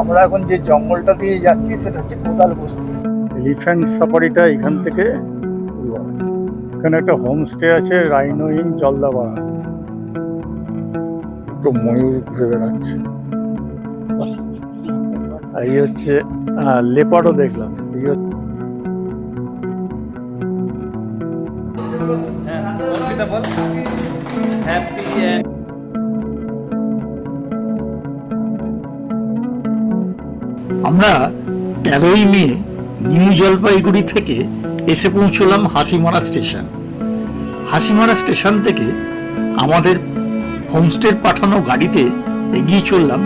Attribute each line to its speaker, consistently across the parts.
Speaker 1: আমরা এখন যে জঙ্গলটা দিয়ে যাচ্ছি সেটা হচ্ছে কোদাল বস্তি। এলিফ্যান্ট সাফারিটা এখান থেকে শুরু হয়। এখানে একটা হোমস্টে আছে রাইনো ইন জলদাপাড়া। তো ময়ূর ঘুরে বেড়াচ্ছে। আর এই হচ্ছে লেপারও দেখলাম।
Speaker 2: আমরা তেরোই মে নিউ জলপাইগুড়ি থেকে এসে পৌঁছলাম হাসিমারা স্টেশন। হাসিমারা স্টেশন থেকে আমাদের হোমস্টের পাঠানো গাড়িতে এগিয়ে চললাম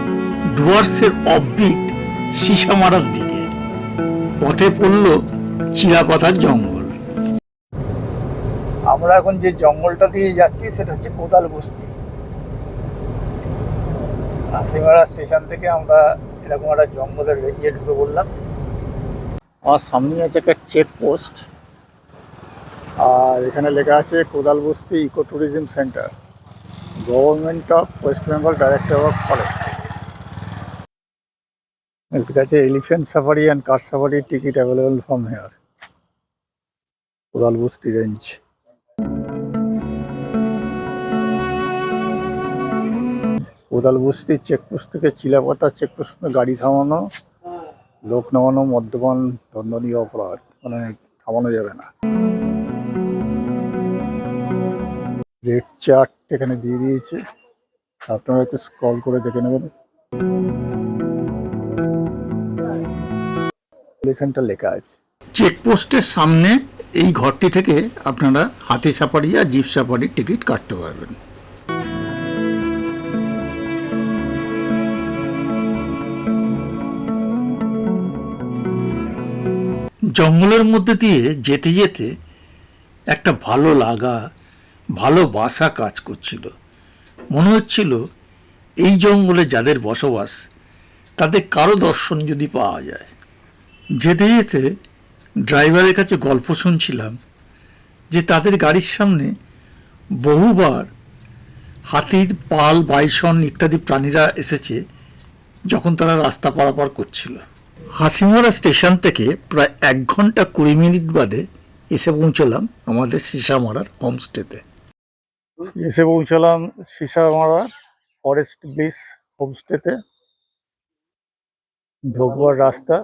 Speaker 2: ডুয়ার্সের অফবিট সিসামারার দিকে। পথে পড়ল চিরাপাতার জঙ্গল।
Speaker 1: আমরা এখন যে জঙ্গলটা দিয়ে যাচ্ছি সেটা হচ্ছে কোদাল বস্তি। হাসিমারা স্টেশন থেকে আমরা এরকম একটা জঙ্গলের রেঞ্জে ঢুকে বললাম আমার সামনে আছে একটা চেক পোস্ট আর এখানে লেখা আছে Kodal Basti eco tourism centre government of West Bengal director of forest লেখা আছে elephant safari and car safari ticket available from here Kodal Basti range কোদাল বস্তি চেকপোস্ট থেকে চিলাপাতা চেকপোস্ট গাড়ি থামানো, লোক নামানো, মদ্যপান, দণ্ডনীয় অপরাধ মানে থামানো যাবে না। রেড চার্ট এখানে দিয়ে দিয়েছে। আপনারা একটু স্ক্রল করে দেখে নেবেন। সেন্টার লেখা আছে।
Speaker 2: চেকপোস্টের সামনে এই ঘরটি থেকে আপনারা হাতি সাফারি আর জিপ সাফারির টিকিট কাটতে পারবেন। জঙ্গলের মধ্যে দিয়ে যেতে যেতে একটা ভালো লাগা ভালোবাসা কাজ করছিল। মনে হচ্ছিল এই জঙ্গলে যাদের বসবাস, তাদের কারও দর্শন যদি পাওয়া যায়। যেতে যেতে ড্রাইভারের কাছে গল্প শুনছিলাম যে তাদের গাড়ির সামনে বহুবার হাতির পাল, বাইসন ইত্যাদি প্রাণীরা এসেছে যখন তারা রাস্তা পারাপার করছিল। হাসিমারা স্টেশন থেকে প্রায় এক ঘণ্টা কুড়ি মিনিট বাদে এসে পৌঁছলাম আমাদের সিসামারার হোমস্টেতে।
Speaker 1: এসে পৌঁছালাম সিসামারা ফরেস্ট ব্রিজ হোমস্টেতে। ঢোকবার রাস্তা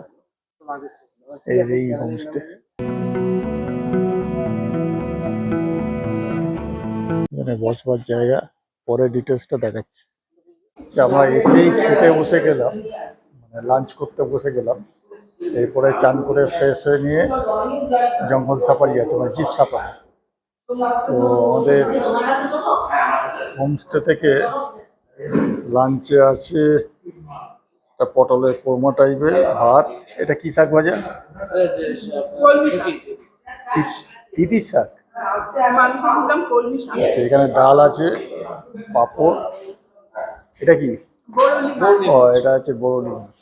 Speaker 1: এই হোমস্টে। বসবার জায়গা পরে ডিটেলসটা দেখাচ্ছি। আচ্ছা, আমরা এসেই খেতে বসে গেলাম। লাঞ্চ করতে বসে গেলাম। এরপরে চান করে ফ্রেশ হয়ে নিয়ে জঙ্গল সাফারি আছে মানে জিপ সাফারি। তো আমাদের হোমস্টে থেকে লাঞ্চে আছে একটা পটলের কোরমা টাইপের ভাত। এটা কি শাক ভাজা তিতির শাক। আচ্ছা এখানে ডাল আছে পাঁপড়। এটা কি? ও এটা আছে মাছ।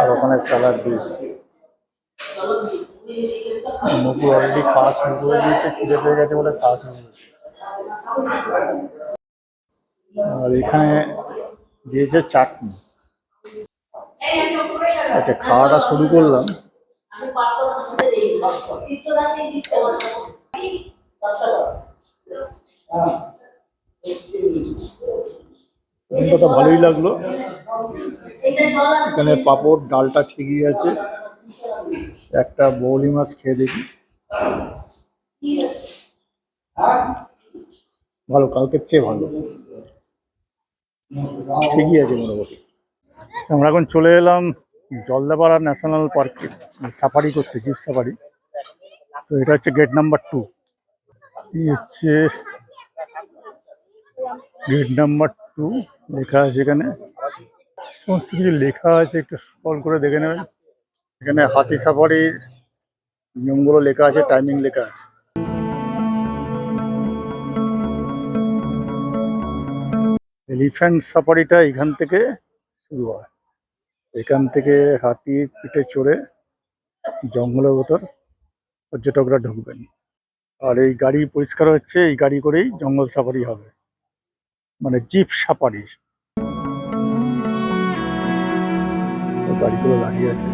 Speaker 1: আর ওখানে স্যালাড দিয়েছে। মুকুর অলরেডি শুরু করে দিয়েছে খিদে পেয়ে গেছে বলে শুরু আর এখানে দিয়েছে চাটনি। আচ্ছা খাওয়াটা শুরু করলাম। ভালোই লাগল। এখানে পাঁপড় ডালটা ঠিকই আছে। একটা বৌলি মাছ খেয়ে দেখি। ভালো, কালকের চেয়ে ভালো। ঠিকই আছে মোটামুটি। আমরা এখন চলে এলাম জলদাপাড়া ন্যাশনাল পার্কে সাফারি করতে, জিপ সাফারি। তো এটা হচ্ছে গেট নাম্বার টু। হচ্ছে গেট নাম্বার টু লেখা আছে এখানে। সমস্ত কিছু লেখা আছে, একটু স্ক্রল করে দেখে নেবেন। এখানে হাতি সাফারির নিয়মগুলো লেখা আছে টাইমিং লেখা আছে। এলিফ্যান্ট সাফারিটা এখান থেকে শুরু হয়। এখান থেকে হাতির পিঠে চড়ে জঙ্গলের ভেতর পর্যটকরা ঢুকবেন। আর এই গাড়ি পরিষ্কার হচ্ছে, এই গাড়ি করেই জঙ্গল সাফারি হবে। মানে জিপ সাফারি। গাড়িগুলো দাঁড়িয়ে আছে।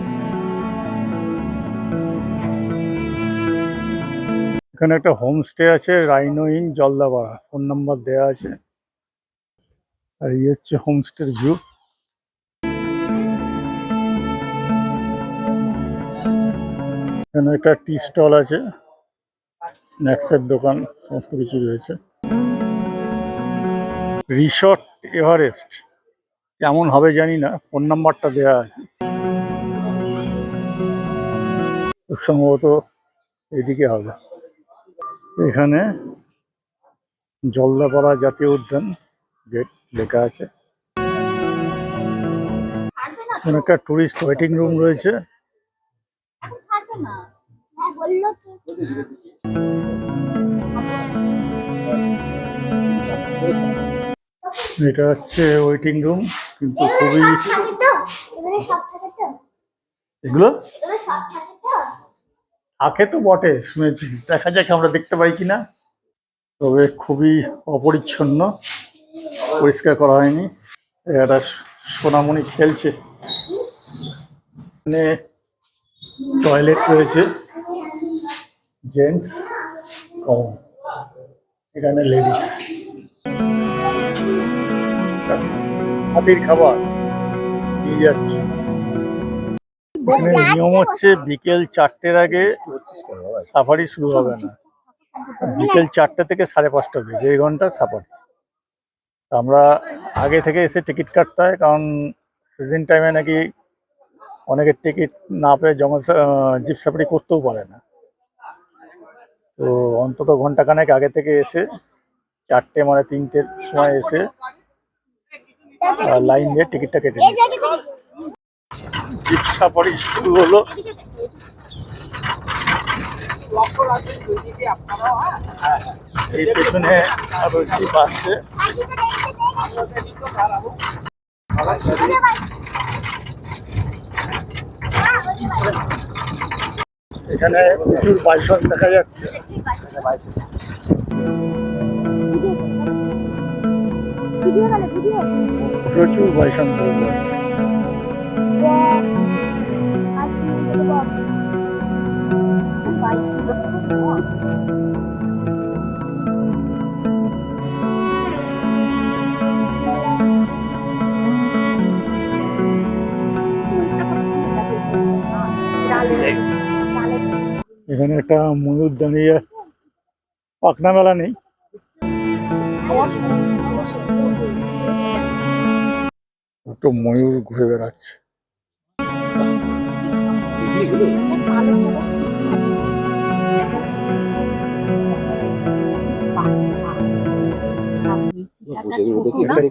Speaker 1: এখানে একটা হোমস্টে আছে, Rhino Inn Jaldapara. Phone number দেওয়া আছে। আর এই হচ্ছে হোমস্টের ভিউ। এখানে একটা টি স্টল আছে। স্ন্যাক্সের দোকান, সমস্ত কিছু রয়েছে। রিসর্ট এভারেস্ট কেমন হবে জানি না ফোন নাম্বারটা দেওয়া আছে। সম্ভবত এদিকে হবে। এখানে জলদাপাড়া জাতীয় উদ্যান গেট লেখা আছে। একটা টুরিস্ট ওয়েটিং রুম রয়েছে। এটা হচ্ছে ওয়েটিং রুম কিন্তু খুবই এগুলো
Speaker 3: থাকে তো?
Speaker 1: বটে শুনেছি। দেখা যাক আমরা দেখতে পাই কিনা। তবে খুবই অপরিচ্ছন্ন। পরিষ্কার করা হয়নি। একটা সোনামণি খেলছে। এখানে টয়লেট রয়েছে। জেন্টস কম এখানে লেডিস হাতির খাবার। নিয়ে যাচ্ছে। এখানে নিয়ম হচ্ছে বিকেল চারটের আগে সাফারি শুরু হবে না। বিকেল চারটে থেকে সাড়ে পাঁচটা অব্দি দেড় ঘণ্টা সাফারি। আমরা আগে থেকে এসে টিকিট কাটতে হয় কারণ সিজন টাইমে নাকি অনেকের টিকিট না পেয়ে জমা জিপ সাফারি করতেও পারে না। তো অন্তত ঘন্টাখানেক আগে থেকে এসে চারটে মানে তিনটের সময় এসে লাইন দিয়ে টিকিটটা কেটে জিপ সাফারি শুরু হলো। এই পেছনে আরও জিপ আসছে এখানে প্রচুর বাইসন দেখা যাচ্ছে। প্রচুর দেখা এখানে একটা ময়ূর দাঁড়িয়ে পাখনা মেলা নেই। দুটো ময়ূর ঘুরে বেড়াচ্ছে।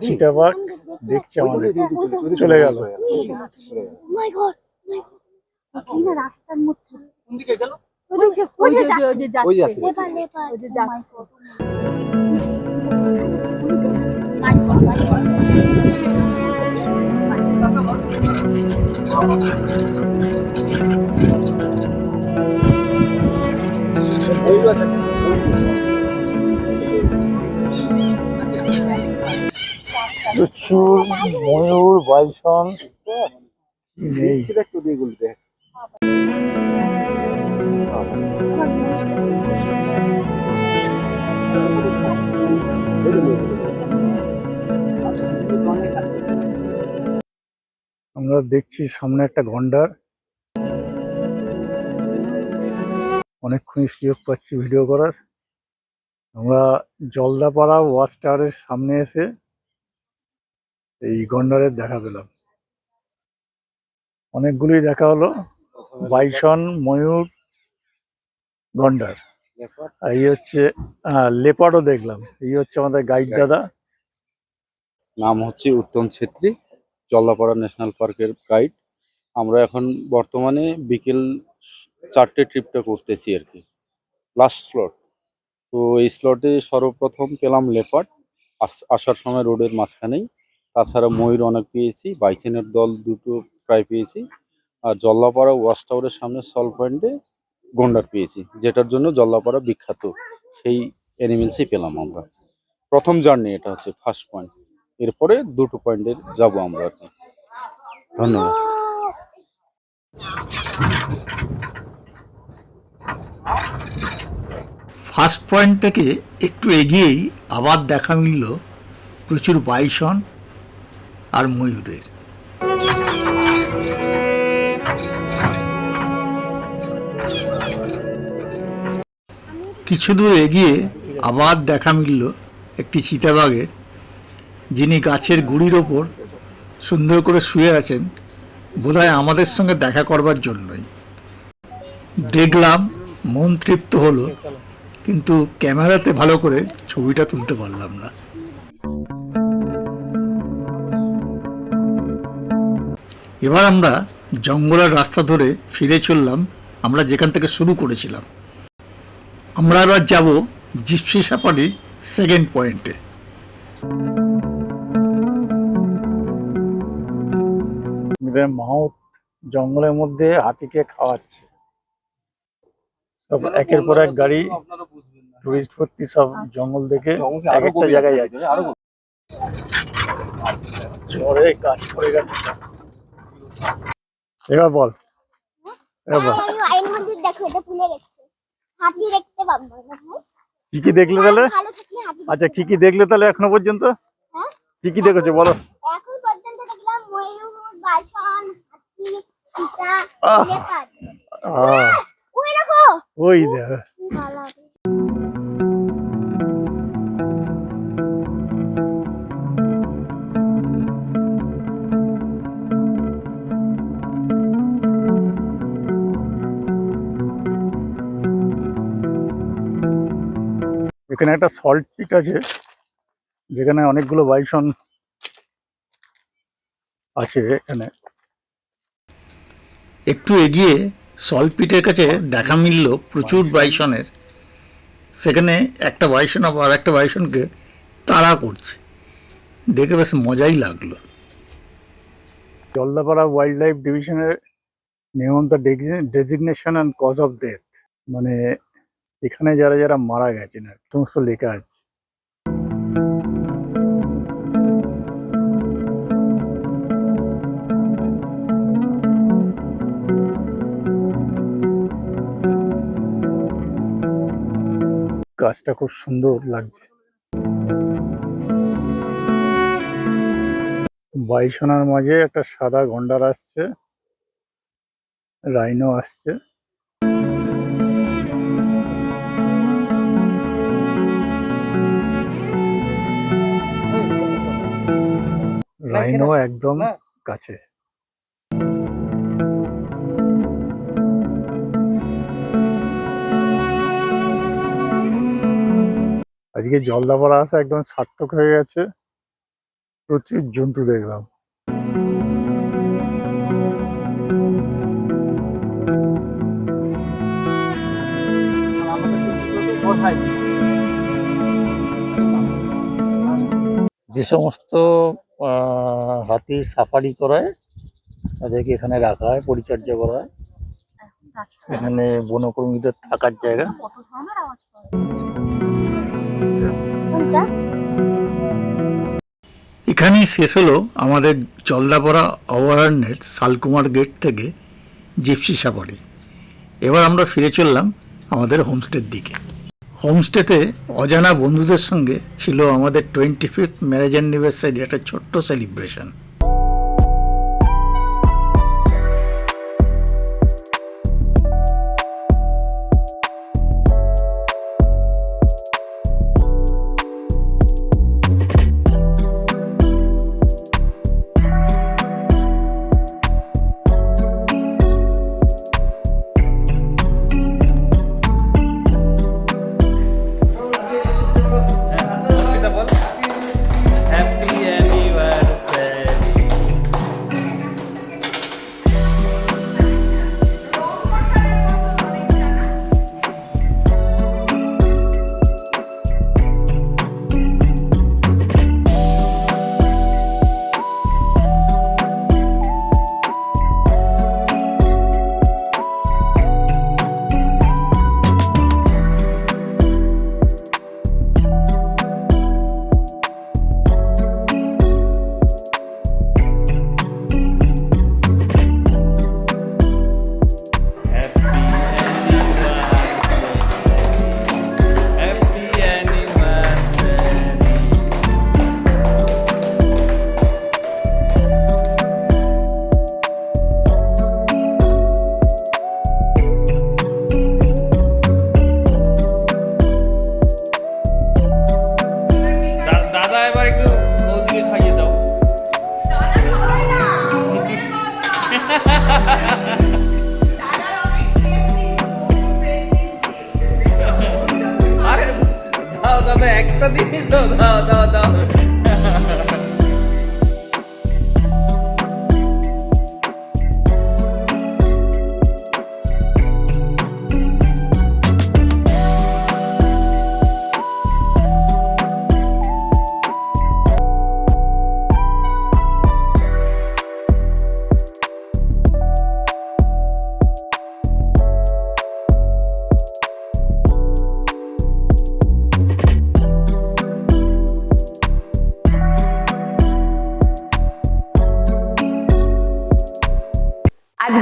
Speaker 1: চিতাবাঘ দেখছে আমাদের। চলে গেল।
Speaker 3: মাই গড রাস্তার মধ্যে। কোন দিকে গেল? ওই যে ওই যে
Speaker 4: ওই যাচ্ছে।
Speaker 3: লেপার লেপার ওই
Speaker 1: আমরা দেখছি সামনে একটা গন্ডার অনেকক্ষণ সুযোগ পাচ্ছি ভিডিও করার। আমরা জলদাপাড়া ওয়াচ টাওয়ারের সামনে এসে এই গন্ডারের দেখা পেলাম। অনেকগুলি দেখা হলো। বাইসন ময়ূর গন্ডার আর এই হচ্ছে লেপার্ডও দেখলাম। এই হচ্ছে আমাদের গাইড। দাদা।
Speaker 5: নাম হচ্ছে উত্তম ছেত্রী। জল্লাপাড়া ন্যাশনাল পার্কের গাইড আমরা এখন বর্তমানে বিকেল চারটে ট্রিপটা করতেছি আর কি। লাস্ট স্লট তো এই স্লটে সর্বপ্রথম পেলাম লেপার্ড আসার সময় রোডের মাঝখানেই। তাছাড়া ময়ূর অনেক পেয়েছি। বাইচেনের দল দুটো প্রায় পেয়েছি। আর জল্লাপাড়া ওয়াশ টাওয়ারের সামনে সল পয়েন্টে গন্ডার পেয়েছি। যেটার জন্য জল্লাপাড়া বিখ্যাত। সেই অ্যানিমেলসই পেলাম আমরা। প্রথম জার্নি এটা হচ্ছে ফার্স্ট পয়েন্ট এরপরে দুটো পয়েন্টের যাব আমরা আর কি ধন্যবাদ।
Speaker 2: ফার্স্ট পয়েন্ট থেকে একটু এগিয়েই আবার দেখা মিলল প্রচুর বাইসন আর ময়ূরের। কিছু দূর এগিয়ে আবার দেখা মিলল একটি চিতাবাঘের। যিনি গাছের গুড়ির ওপর সুন্দর করে শুয়ে আছেন, বোধহয় আমাদের সঙ্গে দেখা করবার জন্যই। দেখলাম মন তৃপ্ত হলো, কিন্তু ক্যামেরাতে ভালো করে ছবিটা তুলতে পারলাম না। এবার আমরা জঙ্গলের রাস্তা ধরে ফিরে চললাম, আমরা যেখান থেকে শুরু করেছিলাম। আমরা এবার যাব জিপসি সাফারির সেকেন্ড পয়েন্টে
Speaker 1: এদের মাউথ জঙ্গলের মধ্যে হাতিকে খাওয়াচ্ছে। সব একের পর এক গাড়ি টুরিস্ট ভর্তি সব জঙ্গল দেখে এক একটা জায়গায় যাচ্ছে। ঝড়ে গাছ পড়ে গেছে। এবার বল এবার বল।
Speaker 3: এর দেখো এটা তুলে রেখেছে। হাতি দেখতে পাবো না
Speaker 1: কি কি দেখলে তাহলে? আচ্ছা কি কি দেখলে তাহলে এখনও পর্যন্ত?
Speaker 3: হ্যাঁ?
Speaker 1: কি কি দেখেছ বলো
Speaker 3: এখন পর্যন্ত দেখলাম ময়ূর বাসন হাতি চিতা
Speaker 1: আহ।
Speaker 3: লেপার্ড
Speaker 1: আহ,
Speaker 3: ওই দেখো।
Speaker 1: এখানে একটা সল্ট পিক আছে যেখানে অনেকগুলো বাইসন আছে এখানে।
Speaker 2: একটু এগিয়ে সলপিটের কাছে দেখা মিলল প্রচুর বাইসনের। সেখানে একটা বাইসন আবার একটা বাইসনকে তাড়া করছে। দেখে বেশ মজাই লাগল।
Speaker 1: জলদাপাড়া ওয়াইল্ড লাইফ ডিভিশনের name the designation and cause of death মানে এখানে যারা যারা মারা গেছেন সমস্ত লেখা আছে। গাছটা খুব সুন্দর লাগছে। বাইসোনার মাঝে একটা সাদা গন্ডার আসছে। রাইনো আসছে। রাইনো একদম কাছে। আজকে জলদাপাড়া আসা একদম সার্থক হয়ে গেছে। প্রচুর জন্তু দেখলাম। যে সমস্ত আহ, হাতি সাফারি করায় তাদেরকে এখানে রাখা হয় পরিচর্যা করা হয়। এখানে বনকর্মীদের থাকার জায়গা।
Speaker 2: এখানেই শেষ হলো আমাদের জলদাপাড়া অভয়ারণ্যের শালকুমার গেট থেকে জিপসি সাফারি। এবার আমরা ফিরে চললাম আমাদের হোমস্টের দিকে। হোমস্টেতে অজানা বন্ধুদের সঙ্গে ছিল আমাদের টোয়েন্টি ফিফথ ম্যারেজ অ্যানিভার্সারি, একটা ছোট্ট সেলিব্রেশন।
Speaker 6: একটা দিনই তো দাও দাও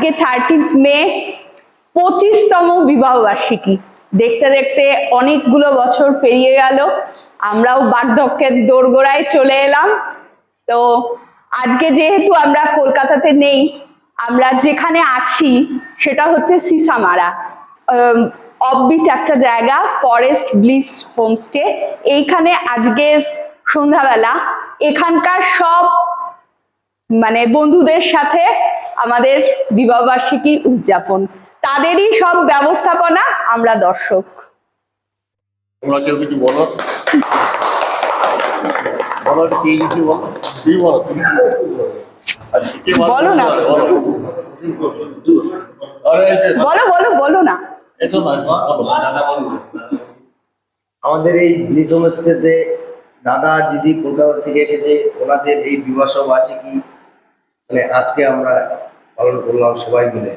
Speaker 7: আজকে থার্টিন্থ মে পঁচিশতম বিবাহ বার্ষিকী। দেখতে দেখতে অনেকগুলো বছর পেরিয়ে গেল। আমরাও বার্ধক্যের দোরগোড়ায় চলে এলাম। তো আজকে যেহেতু আমরা কলকাতাতে নেই, আমরা যেখানে আছি সেটা হচ্ছে সিসামারা। অববিট একটা জায়গা ফরেস্ট ব্লিস হোমস্টে এইখানে আজকের সন্ধ্যাবেলা এখানকার সব মানে বন্ধুদের সাথে আমাদের বিবাহবার্ষিকী উদযাপন তাদেরই সব ব্যবস্থাপনা আমরা দর্শক
Speaker 1: তোমরা কেউ কিছু বলো বলো কি কিছু বলো তুই বলো তুমি কি বলো? বলো?
Speaker 7: বলো না।
Speaker 1: বলো।
Speaker 7: বলো বলো।
Speaker 8: আমাদের এই হোমস্টেতে দাদা দিদি কলকাতা থেকে এসেছে ওনাদের এই বিবাহ বার্ষিকী মানে আজকে আমরা পালন করলাম সবাই মিলে।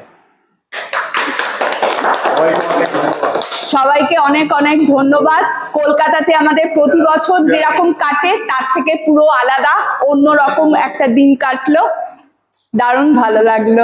Speaker 7: সবাইকে অনেক অনেক ধন্যবাদ। কলকাতাতে আমাদের প্রতি বছর যেরকম কাটে, তার থেকে পুরো আলাদা অন্য রকম একটা দিন কাটলো। দারুণ ভালো লাগল।